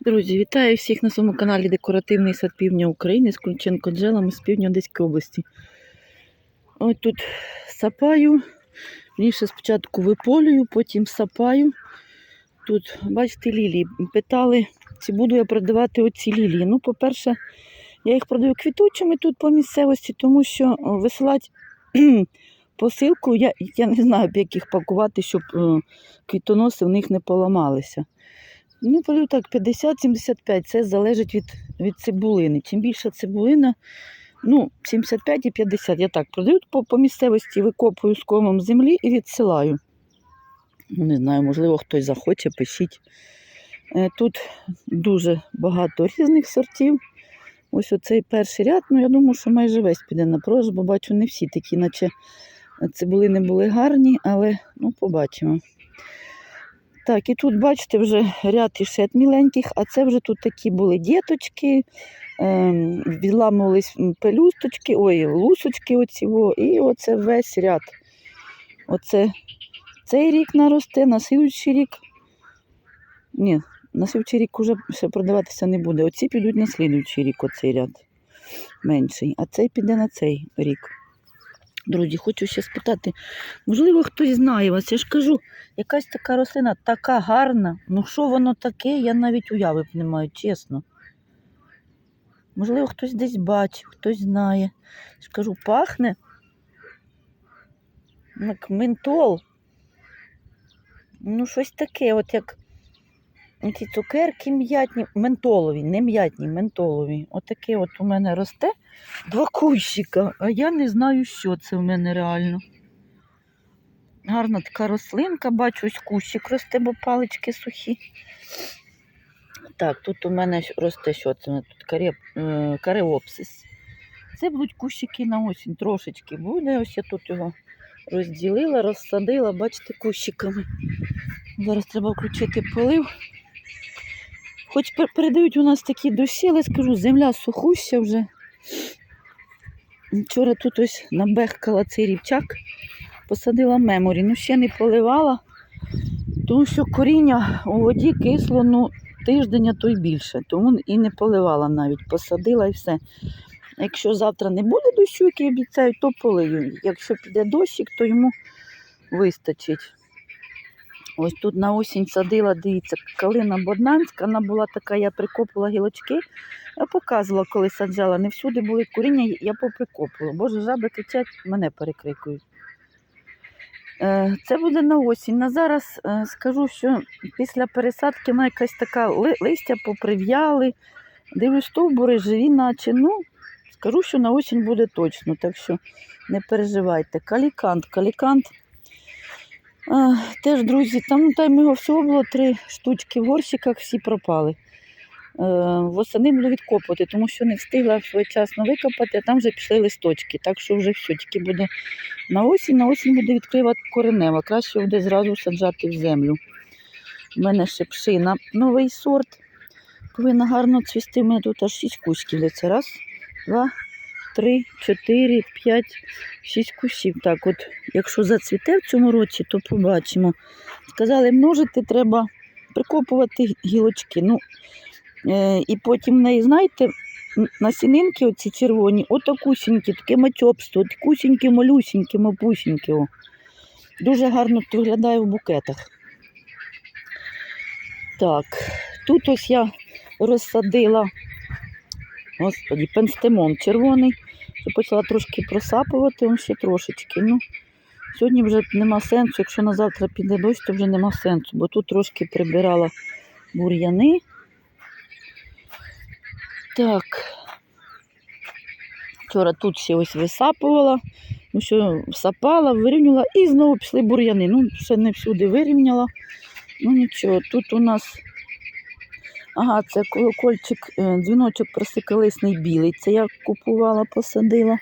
Друзі, вітаю всіх на своєму каналі Декоративний сад Півдня України з Кульченко джелами з півдня Одеської області. Ось тут сапаю, вірніше спочатку виполюю, потім сапаю. Тут, бачите, лілії. Питали, чи буду я продавати оці лілії. Ну, по-перше, я їх продаю квітучими тут по місцевості, тому що висилати посилку, я, я не знаю, як їх пакувати, щоб е, квітоноси в них не поламалися. Ну, полю так, 50-75, це залежить від, від цибулини. Чим більша цибулина, ну, 75 і 50, я так продаю по, по місцевості, викопую з комом землі і відсилаю. Ну, Не знаю, можливо, хтось захоче, пишіть. Е, Тут дуже багато різних сортів. Ось оцей перший ряд, ну я думаю, що майже весь піде на продаж, бо бачу, не всі такі, наче цибулини були гарні, але ну, побачимо. Так, і тут, бачите, вже ряд ішет міленьких, а це вже тут такі були діточки, ем, відламувались пелюсточки, ой, лусочки оці, і оце весь ряд. Оце цей рік наросте, на слідуючий рік. Ні, на слідуючий рік вже ще продаватися не буде. Оці підуть на слідуючий рік, оцей ряд менший, а цей піде на цей рік. Друзі, хочу ще спитати, можливо, хтось знає вас. Я ж кажу, якась така рослина така гарна. Ну що воно таке, я навіть уяви б не маю, чесно. Можливо, хтось десь бачив, хтось знає. Я ж кажу, пахне. Як ментол. Ну, щось таке, от як ці цукерки м'ятні, ментолові, не м'ятні, ментолові. Отаке от у мене росте два кущика, а я не знаю, що це в мене реально. Гарна така рослинка, бачу, ось кущик росте, бо палички сухі. Так, тут у мене росте що це? Тут е, кареопсис. Це будуть кущики на осінь, трошечки буде. Ось я тут його розділила, розсадила, бачите, кущиками. Зараз треба включити полив. Хоч передають у нас такі дощі, але скажу, земля сухуща вже. Вчора тут ось набехкала цей рівчак, посадила меморі. Ну ще не поливала, тому що коріння у воді кисло ну, тиждень, а то й більше. Тому і не поливала навіть, посадила і все. Якщо завтра не буде дощу, який обіцяють, то полию. Якщо піде дощик, то йому вистачить. Ось тут на осінь садила, дивіться, калина боднанська, вона була така, я прикопувала гілочки. Я показувала, коли саджала. Не всюди були коріння, я поприкопувала. Боже, жаби кричать, мене перекрикують. Е, Це буде на осінь. На зараз е, скажу, що після пересадки вона якась така листя поприв'яли. Дивлюсь, стовбури живі, наче. Ну, скажу, що на осінь буде точно, так що не переживайте. Калікант, калікант. А, теж, друзі, там, там його всього було три штучки в горщиках, всі пропали. Е, восени буду відкопувати, тому що не встигла своєчасно викопати, а там вже пішли листочки. Так що вже все, тільки буде на осінь, на осінь буде відкривати коренева. Краще буде зразу саджати в землю. У мене ще пшина новий сорт. Повинна гарно цвісти. У мене тут аж шість кущиків. Де Це раз, два, три, чотири, п'ять, шість кущів. Так, от, якщо зацвіте в цьому році, то побачимо. Сказали, множити треба прикопувати гілочки. Ну, е, і потім в неї, знаєте, насінинки оці червоні, отакусінькі, таке матьопство, от кусінькі, малюсінькі, мапусінькі. О. Дуже гарно виглядає в букетах. Так, тут ось я розсадила, господі, пенстемон червоний. Почала трошки просапувати, он ще трошечки. Ну, сьогодні вже нема сенсу, якщо на завтра піде дощ, то вже нема сенсу, бо тут трошки прибирала бур'яни. Так. Вчора тут ще ось висапувала, ну що всапала, вирівняла і знову пішли бур'яни. Ну, ще не всюди вирівняла. Ну нічого, тут у нас. Ага, це колокольчик, е, дзвіночок просикалисний білий. Це я купувала, посадила.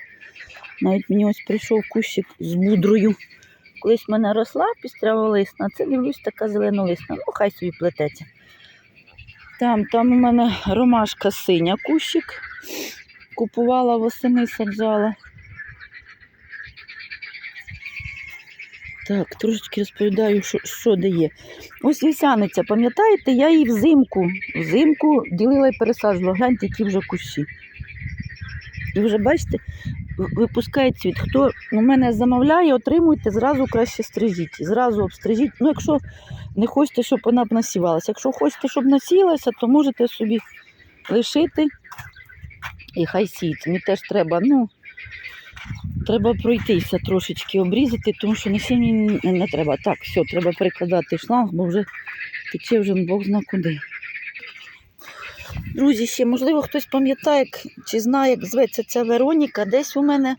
Навіть мені ось прийшов кущик з мудрою. Колись в мене росла пістряволисна, а це дивлюсь така зеленолисна. Ну, хай собі плететься. Там, там у мене ромашка синя кущик. Купувала восени, саджала. Так, трошечки розповідаю, що, що де. Ось вівсяниця, пам'ятаєте, я її взимку, взимку ділила і пересаджувала. Гляньте, які вже кущі. І вже бачите, випускає цвіт. Хто у мене замовляє, отримуйте, зразу краще стрижіть. Зразу обстрижіть. Ну, якщо не хочете, щоб вона б насівалася. Якщо хочете, щоб насіялася, то можете собі лишити і хай сіється. Мені теж треба, ну, треба пройтися трошечки обрізати, тому що насіння не, треба. Так, все, треба перекладати шланг, бо вже тече вже Бог зна куди. Друзі, ще, можливо, хтось пам'ятає, чи знає, як зветься ця Вероніка. Десь у мене,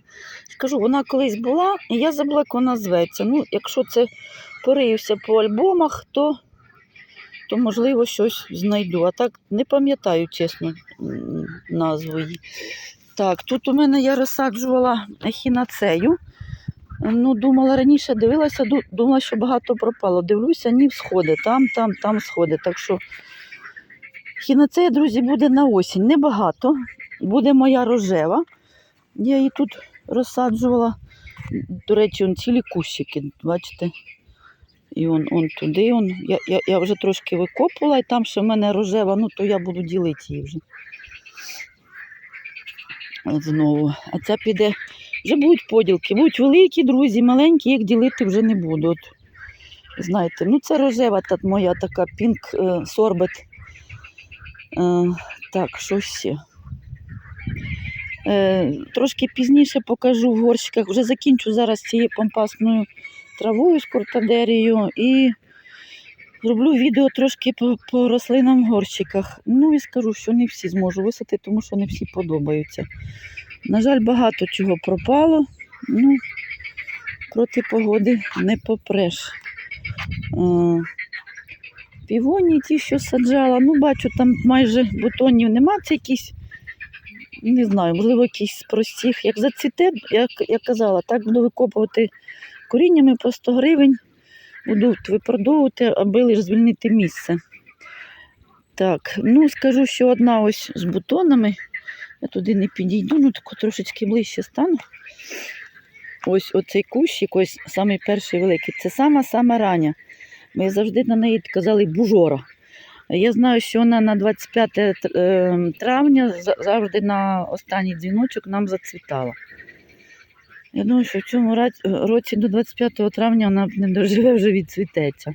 скажу, вона колись була, і я забула, як вона зветься. Ну, якщо це пориюся по альбомах, то, то можливо щось знайду. А так не пам'ятаю, чесно, назву її. Так, тут у мене я розсаджувала ехінацею. Ну, думала раніше, дивилася, думала, що багато пропало. Дивлюся, ні, сходи, там, там, там сходи. Так що хінацея, друзі, буде на осінь. Небагато. Буде моя рожева. Я її тут розсаджувала. До речі, он цілі кущики, бачите? І он, он туди. Он. Я, я, я вже трошки викопувала, і там ще в мене рожева, ну то я буду ділити її вже. Знову. А ця піде. Вже будуть поділки. Будуть великі, друзі, маленькі, їх ділити вже не буду. От, знаєте, ну це рожева та моя така пінк е, сорбет. Е, так, що ще? Е, трошки пізніше покажу в горщиках. Вже закінчу зараз цією помпасною травою з кортадерією і зроблю відео трошки по, по рослинам в горщиках. Ну і скажу, що не всі зможу висадити, тому що не всі подобаються. На жаль, багато чого пропало. Ну, проти погоди не попреш. Е, Півоні ті, що саджала, ну бачу, там майже бутонів нема, це якісь, не знаю, можливо, якісь з простих. Як зацвіте, як я казала, так буду викопувати коріннями по 100 гривень. Буду випродовувати, аби лише звільнити місце. Так, ну скажу, що одна ось з бутонами. Я туди не підійду, ну тако трошечки ближче стану. Ось оцей кущик, ось самий перший великий. Це сама-сама рання. Ми завжди на неї казали бужора. Я знаю, що вона на 25 е, травня завжди на останній дзвіночок нам зацвітала. Я думаю, що в цьому році до 25 травня вона не доживе, вже відцвітеться.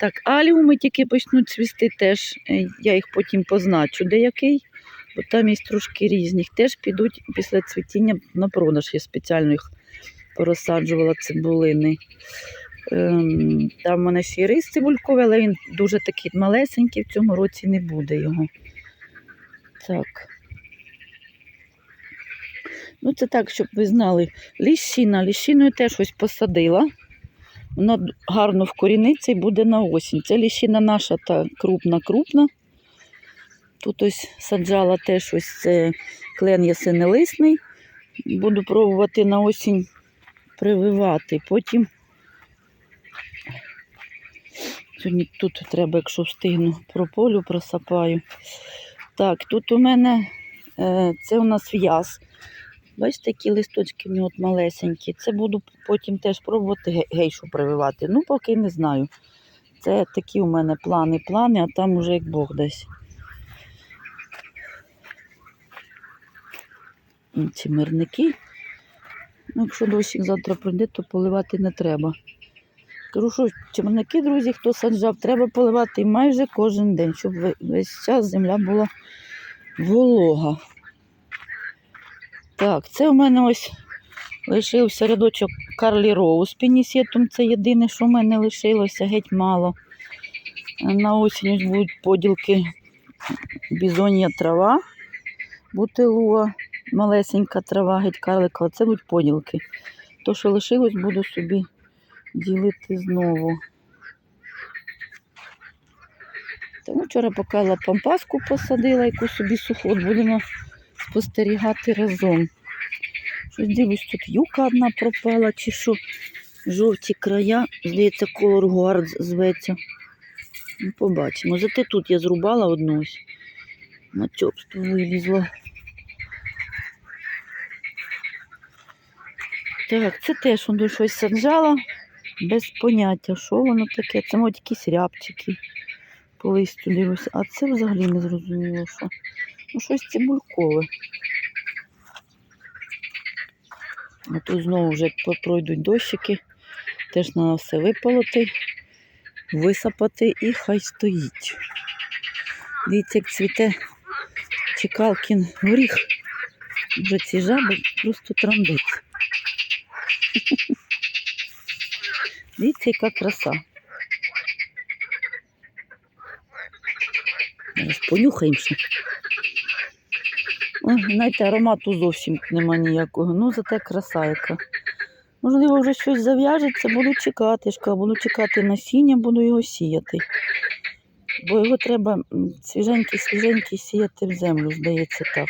Так, аліуми тільки почнуть цвісти теж. е, Я їх потім позначу деякий, бо там є трошки різні. Теж підуть після цвітіння на продаж. Я спеціально їх порозсаджувала цибулини. Ем, Там в мене ще рис цибульковий, але він дуже такий малесенький, в цьому році не буде його. Так. Ну, це так, щоб ви знали. Ліщина. Ліщиною теж ось посадила. Вона гарно вкоріниться і буде на осінь. Це ліщина наша та крупна-крупна. Тут ось саджала теж ось це клен ясенелисний. Буду пробувати на осінь прививати. Потім Сьогодні тут треба, якщо встигну, прополю просапаю. Так, тут у мене е, це у нас в'яз. Бачите, які листочки в нього малесенькі. Це буду потім теж пробувати гейшу прививати. Ну, поки не знаю. Це такі у мене плани, плани, а там уже як Бог дасть. М, Ці мирники. Ну, якщо дощик завтра прийде, то поливати не треба. Кажу, що чимники, друзі, хто саджав, треба поливати майже кожен день, щоб весь час земля була волога. Так, це у мене ось лишився рядочок Карлі Роуз пінісетум. Це єдине, що в мене лишилося, геть мало. На осінь будуть поділки бізонія трава, бутилуа, малесенька трава, геть карликова. Це будуть поділки. То, що лишилось, буду собі ділити знову. Тому вчора покала пампаску посадила, яку собі суху. От будемо спостерігати разом. Щось дивлюсь, тут юка одна пропала, чи що жовті края, здається, колор гуард зветься. Ну, побачимо. Зате тут я зрубала одну ось. На чопство вилізла. Так, це теж воно щось саджала. Без поняття, що воно таке. Це мабуть якісь рябчики по листю дивлюся. А це взагалі не зрозуміло, що. Ну, щось цибулькове. А тут знову вже пройдуть дощики. Теж треба все виполоти, висапати і хай стоїть. Дивіться, як цвіте чекалкін горіх. Вже ці жаби просто трамбить. Дивіться, яка краса. Зараз понюхаємо. Знаєте, аромату зовсім нема ніякого. Ну, зате краса яка. Можливо, вже щось зав'яжеться, буду чекати, буду чекати насіння, буду його сіяти. Бо його треба свіженький, свіженький сіяти в землю, здається так.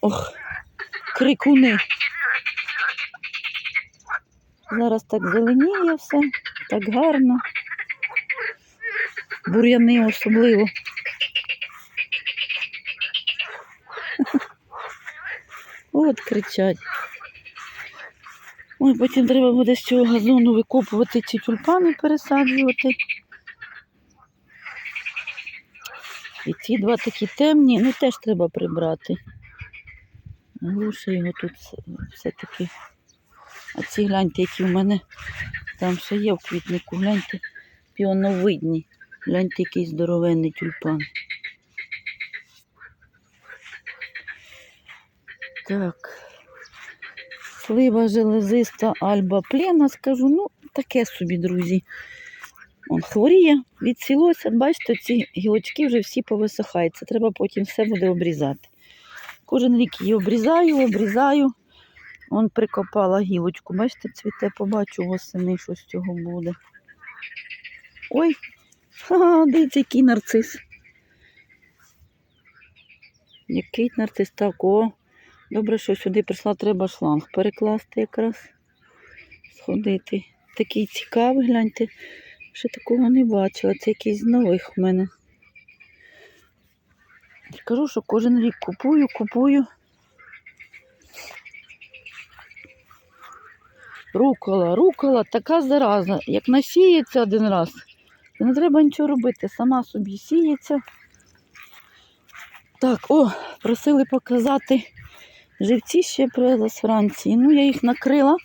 Ох, крикуни. Зараз так зеленіє все, так гарно. Бур'яни особливо. От кричать. Ой, потім треба буде з цього газону викопувати ці тюльпани, пересаджувати. І ці два такі темні, ну теж треба прибрати. Глуше його тут все-таки. А ці гляньте, які в мене там ще є в квітнику, гляньте, піоновидні. Гляньте, який здоровенний тюльпан. Так. Слива железиста альба плена, скажу, ну, таке собі, друзі. Он хворіє, відсілося, бачите, ці гілочки вже всі повисихають. Це треба потім все буде обрізати. Кожен рік її обрізаю, обрізаю. Он прикопала гілочку. Бачите, цвіте, побачу восени, що з цього буде. Ой, ха, дивіться, який нарцис. Який нарцис так. Добре, що сюди прийшла, треба шланг перекласти якраз. Сходити. Такий цікавий, гляньте. Ще такого не бачила. Це якийсь з нових в мене. Кажу, що кожен рік купую, купую. Рукола, рукола, така зараза. Як насіється один раз, то не треба нічого робити. Сама собі сіється. Так, о, просили показати живці ще привезла з Франції. Ну, я їх накрила,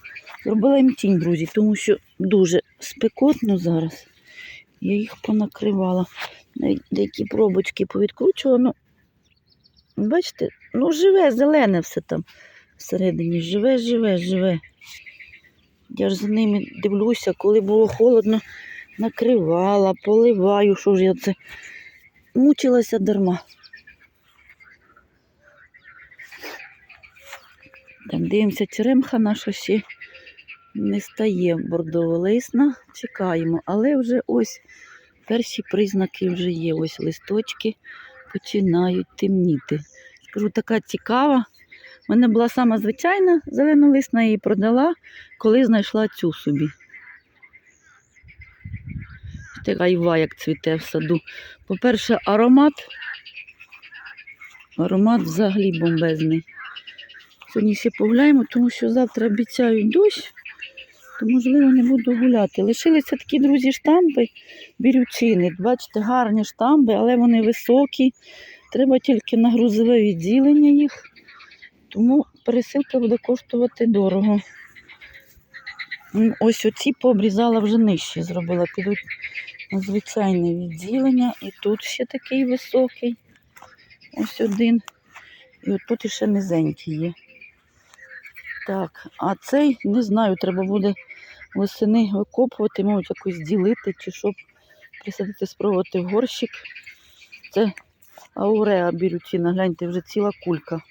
зробила їм тінь, друзі, тому що дуже спекотно зараз. Я їх понакривала. Деякі пробочки повідкручувала. Ну, бачите, ну живе, зелене все там всередині. Живе, живе, живе. Я ж за ними дивлюся, коли було холодно, накривала, поливаю, що ж я це мучилася дарма. Так, дивимося, черемха наша ще не стає бордово-лисна. Чекаємо, але вже ось перші признаки вже є. Ось листочки починають темніти. Скажу, така цікава. У мене була сама звичайна зеленолисна, я її продала, коли знайшла цю собі. Така айва, як цвіте в саду. По-перше, аромат. Аромат взагалі бомбезний. Сьогодні ще погуляємо, тому що завтра обіцяють дощ, то, можливо, не буду гуляти. Лишилися такі, друзі, штампи, бірючини. Бачите, гарні штампи, але вони високі. Треба тільки на грузове відділення їх. Тому пересилка буде коштувати дорого. Ось оці пообрізала вже нижче, зробила, підуть на звичайне відділення. І тут ще такий високий. Ось один. І от тут іще низенький є. Так, а цей, не знаю, треба буде восени викопувати, мабуть, якось ділити, чи щоб присадити, спробувати в горщик. Це ауреа бірючина, гляньте, вже ціла кулька.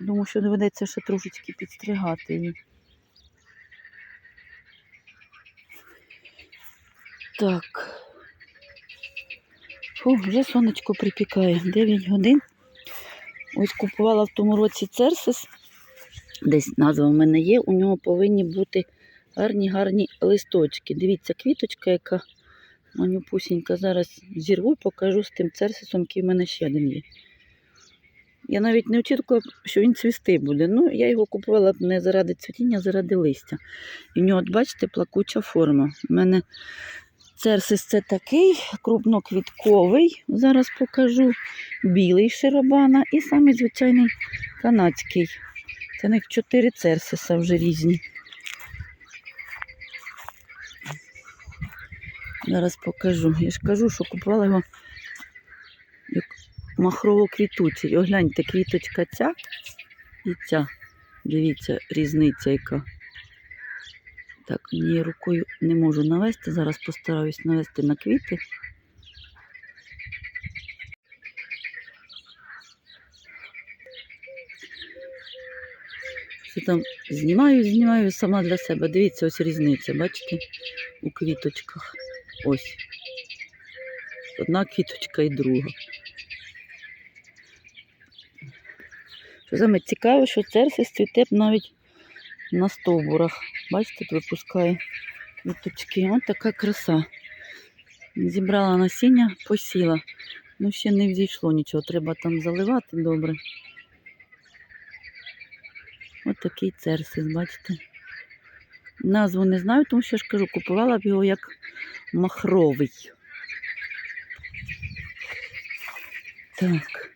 Думаю, що доведеться ще трошечки підстригати її. Так. Фу, вже сонечко припікає. 9 годин. Ось купувала в тому році церсис. Десь назва в мене є. У нього повинні бути гарні гарні листочки. Дивіться, квіточка, яка манюпусінька. Зараз зірву, покажу з тим церсисом, який в мене ще один є. Я навіть не очікувала, що він цвісти буде. Ну, я його купувала не заради цвітіння, а заради листя. І в нього, от бачите, плакуча форма. У мене церсис це такий крупноквітковий, зараз покажу, білий широбана і самий звичайний канадський. Це них чотири церсиса вже різні. Зараз покажу. Я ж кажу, що купувала його як махрово-квітучий. Огляньте, квіточка ця і ця. Дивіться, різниця яка. Так, однією рукою не можу навести. Зараз постараюсь навести на квіти. Що там знімаю, знімаю сама для себе. Дивіться, ось різниця, бачите? У квіточках. Ось. Одна квіточка і друга. Що саме цікаве, що церсис цвіте навіть на стовбурах. Бачите, тут випускає квіточки. Ось така краса. Зібрала насіння, посіла. Ну, ще не взійшло нічого, треба там заливати добре. Ось такий церсис, бачите. Назву не знаю, тому що я ж кажу, купувала б його як махровий. Так.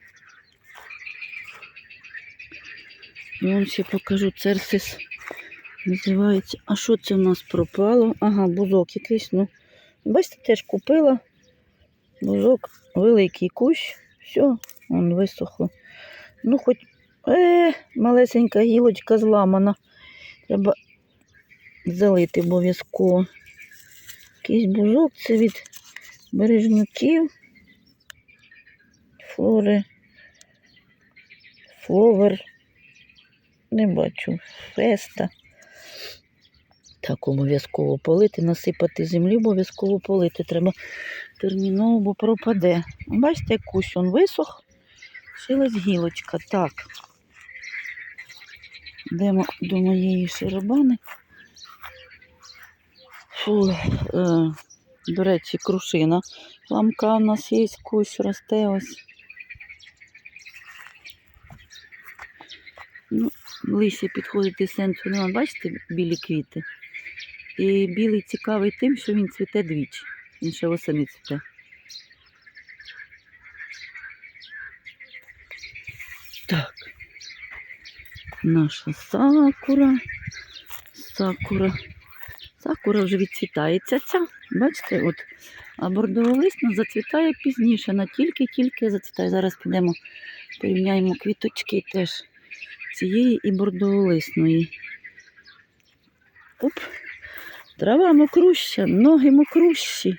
І вам ще покажу церсис. Називається. А що це в нас пропало? Ага, бузок якийсь. Ну, бачите, теж купила. Бузок, великий кущ. Все, он висохло. Ну, хоч е, малесенька гілочка зламана. Треба залити обов'язково. Якийсь бузок, це від бережнюків. Флори. Фловер. Не бачу. Феста. Так, обов'язково полити, насипати землі, обов'язково полити. Треба терміново, бо пропаде. Бачите, як кущ он висох, шилась гілочка. Так. Йдемо до моєї широбани. Фу, е, до речі, крушина. Ламка у нас є, кущ росте ось. Ну, ближче підходити сенсу нема. Бачите, білі квіти. І білий цікавий тим, що він цвіте двічі. Він ще восени цвіте. Так. Наша сакура. Сакура. Сакура вже відцвітається ця. Бачите, от. А бордоволисна зацвітає пізніше, вона тільки-тільки зацвітає. Зараз підемо, порівняємо квіточки теж цієї і бордоволисної. Оп. Трава мокруща, ноги мокрущі.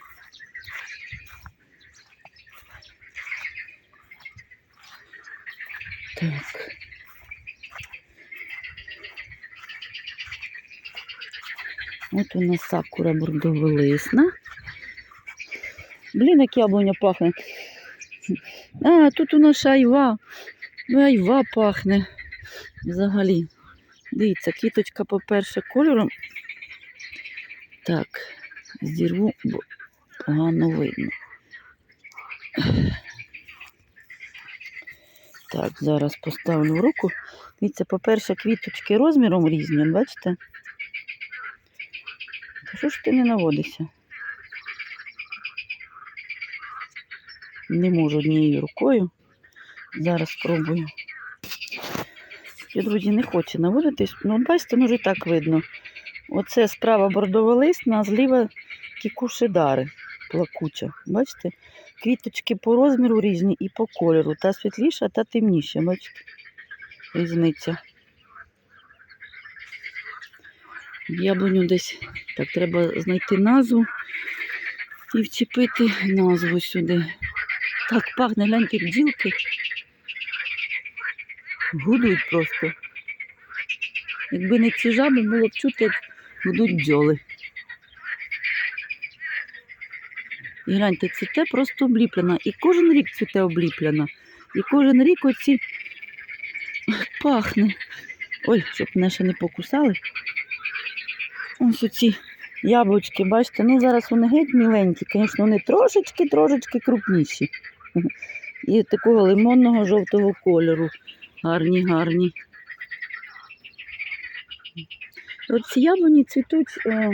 Так. От у нас сакура бордоволисна. Блін, як яблуня пахне. А, тут у нас айва. Ну, айва пахне взагалі. Дивіться, квіточка, по-перше, кольором. Так, зірву, бо погано видно. Так, зараз поставлю руку. Дивіться, по-перше, квіточки розміром різні, бачите? Що ж ти не наводишся? Не можу однією рукою. Зараз спробую. Я, друзі, не хочу наводитись. Ну, бачите, ну вже так видно. Оце справа бордоволисна, а зліва кікушидари плакуча. Бачите? Квіточки по розміру різні і по кольору. Та світліша, та темніша. Бачите? Різниця. Яблуню десь. Так, треба знайти назву і вчепити назву сюди. Так, пахне, гляньте, бджілки. Гудуть просто. Якби не ці жаби, було б чути, як гудуть бджоли. І гляньте, цвіте просто обліплена. І кожен рік цвіте обліплена. І кожен рік оці пахне. Ой, щоб мене ще не покусали. Ось оці яблучки, бачите, ну зараз вони геть міленькі, звісно, вони трошечки-трошечки крупніші. І такого лимонного жовтого кольору. Гарні, гарні. От ці яблуні цвітуть е,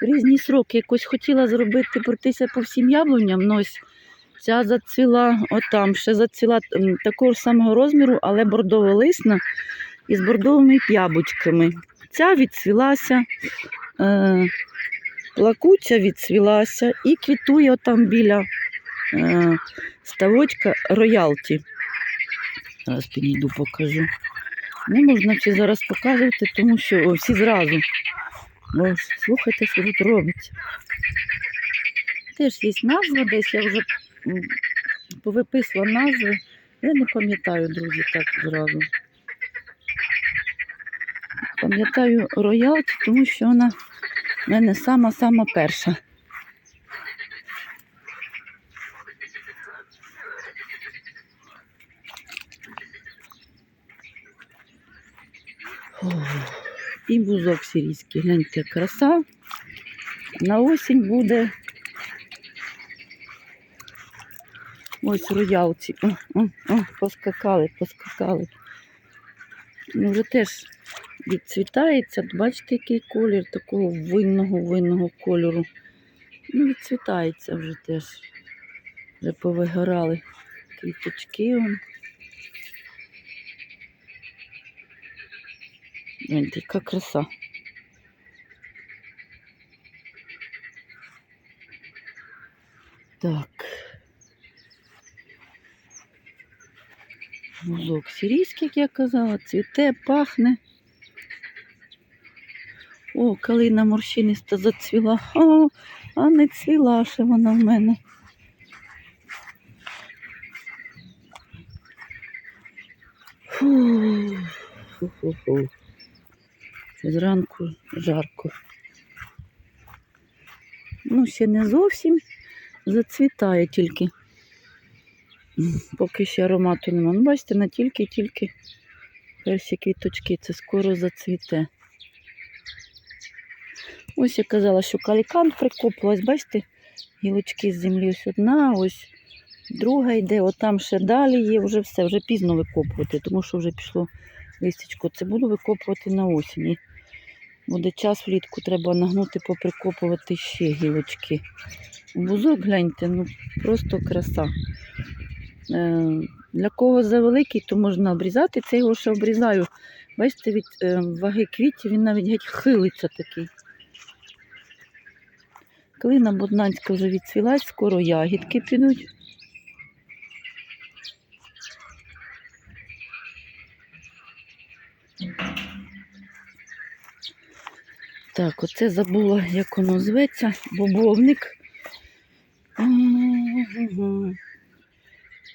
в різні сроки. Якось хотіла зробити пройтися по всім яблуням. Ось ця зацвіла отам, ще зацвіла такого ж самого розміру, але бордово-лисна із бордовими яблучками. Ця відцвілася, е, плакуча відцвілася і квітує отам біля е, ставочка роялті. Зараз підійду, покажу. Не можна всі зараз показувати, тому що о, всі зразу. Бо слухайте, що тут робиться. Теж є назва, десь я вже повиписувала назви. Я не пам'ятаю, друзі, так зразу. Пам'ятаю роялті, тому що вона в мене сама-сама перша. І бузок сирійський, гляньте, краса. На осінь буде. Ось роялці. О, о, о, поскакали, поскакали. Ну, вже теж відцвітається. Бачите, який колір такого винного винного кольору. Ну, відцвітається вже теж. Вже повигорали квіточки. Гляньте, яка краса. Так. Музок сирійський, як я казала, цвіте, пахне. О, калина морщиниста зацвіла. О, а не цвіла ще вона в мене. Фу, фу-фу-фу. Зранку жарко. Ну, ще не зовсім зацвітає тільки. Поки ще аромату нема. Ну, бачите, на тільки-тільки перші квіточки, це скоро зацвіте. Ось я казала, що калікант прикопувалась, бачите, гілочки з землі ось одна, ось друга йде, отам ще далі є, вже все, вже пізно викопувати, тому що вже пішло листячко. Це буду викопувати на осені. Буде час влітку, треба нагнути, поприкопувати ще гілочки. Бузок, гляньте, ну просто краса. Е, для кого завеликий, то можна обрізати. Це його ще обрізаю. Бачите, від е, ваги квітів він навіть геть хилиться такий. Клина боднанська вже відцвілась, скоро ягідки підуть. Так, оце забула, як воно зветься. Бобовник.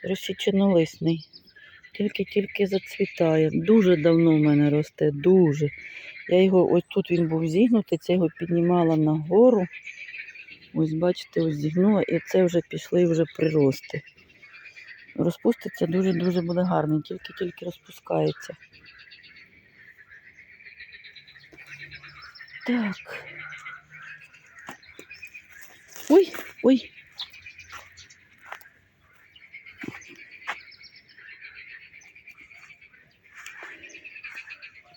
Розсіченолисний. Тільки-тільки зацвітає. Дуже давно в мене росте, дуже. Я його, ось тут він був зігнутий, це його піднімала нагору. Ось, бачите, ось зігнула, і це вже пішли вже прирости. Розпуститься дуже-дуже буде гарний, тільки-тільки розпускається. Так. Ой, ой.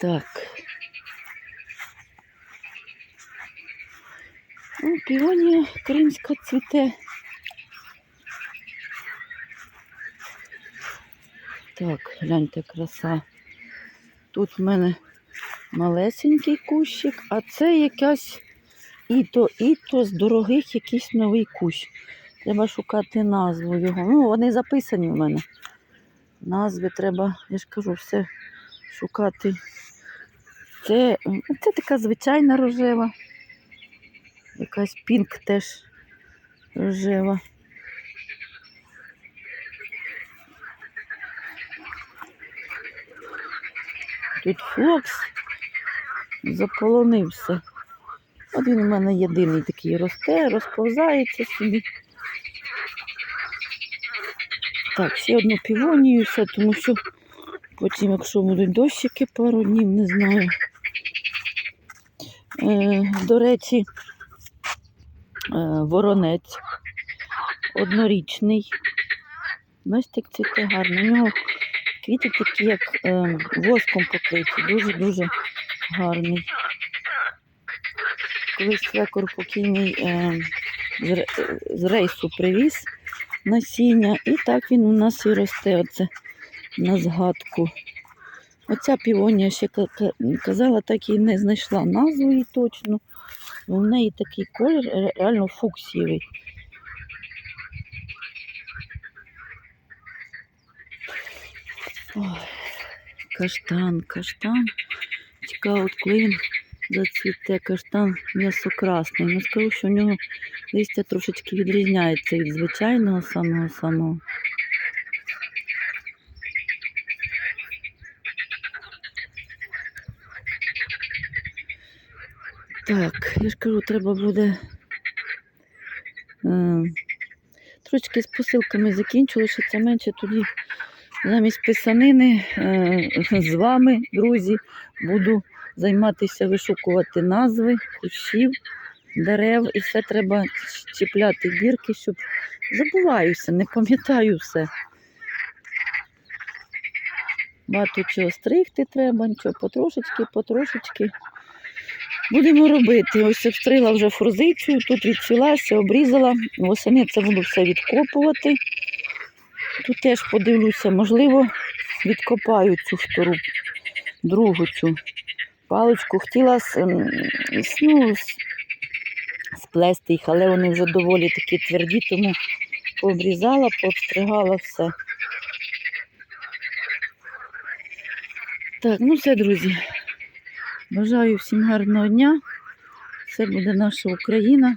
Так. О, піонія кримська цвіте. Так, гляньте, краса. Тут в мене малесенький кущик, а це якась іто, іто з дорогих якийсь новий кущ. Треба шукати назву його. Ну, вони записані в мене. Назви треба, я ж кажу, все шукати. Це, це така звичайна рожева. Якась пінк теж рожева. Тут флокс заполонився. От він у мене єдиний такий росте, розповзається собі. Так, ще одну півонію, все, тому що потім, якщо будуть дощики пару днів, не знаю. Е, до речі, е, воронець однорічний. Бачите, як цвіте гарно. У нього квіти такі, як е, воском покриті, дуже-дуже гарний. Колись свекор покійний е, з, ре- з рейсу привіз насіння, і так він у нас і росте оце на згадку. Оця півонія ще ка- ка- казала, так і не знайшла назву її точно. В неї такий колір реально фуксієвий. Ой, каштан, каштан. Цікаво, от коли він зацвіте каштан м'ясокрасний. Ну скажу, що в нього листя трошечки відрізняється від звичайного самого самого. Так, я ж кажу, треба буде. Е, трошки з посилками закінчили, що це менше тоді замість писанини е, з вами, друзі, буду займатися вишукувати назви кущів, дерев і все треба чіпляти бірки, щоб забуваюся, не пам'ятаю все. Багато чого стригти треба, нічого потрошечки, потрошечки. Будемо робити. Ось обстрила вже форзицію, тут відцвілася, обрізала. Восени це буду все відкопувати. Тут теж подивлюся, можливо, відкопаю цю втору, другу цю паличку. Хотіла с- м, с- ну, сплести їх, але вони вже доволі такі тверді, тому пообрізала, пообстригала все. Так, ну все, друзі. Бажаю всім гарного дня. Все буде наша Україна.